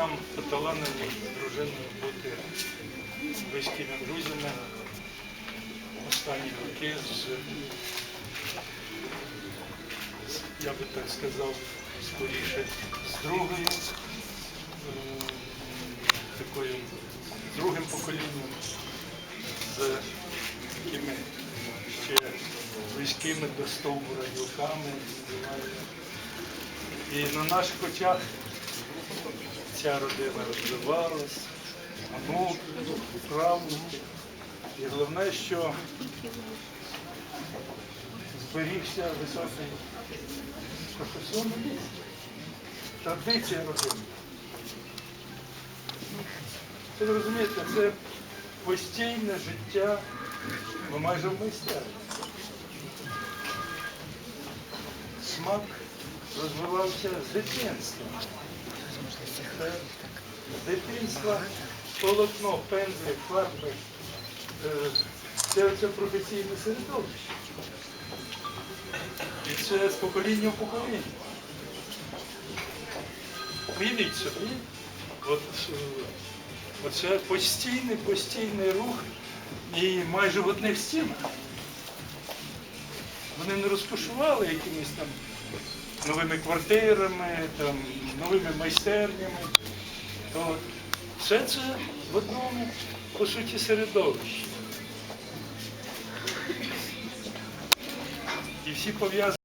нам поталанило з дружиною бути близькими друзями останні роки з, я би так сказав, скоріше, з другою, е, такою, другим поколінням, з такими ще близькими до стовбура називаємо. І на наших очах ця родина розвивалась, онуки, правнуки. І головне, що зберігся високий професіоналізм, традиція родини. Це розумієте, це постійне життя, ну майже в майстерні. Смак розвивався з дитинства. Дитинства полотно, пензлик, фарби. Е, Це оце професійне середовище. І це з покоління в покоління. Уявіть собі, от, е, оце постійний, постійний рух і майже в одних стінах. Вони не розкошували якимись там новими квартирами, там, новими майстернями. От. Все це в одному, по суті, середовищі. І всі пов'язані.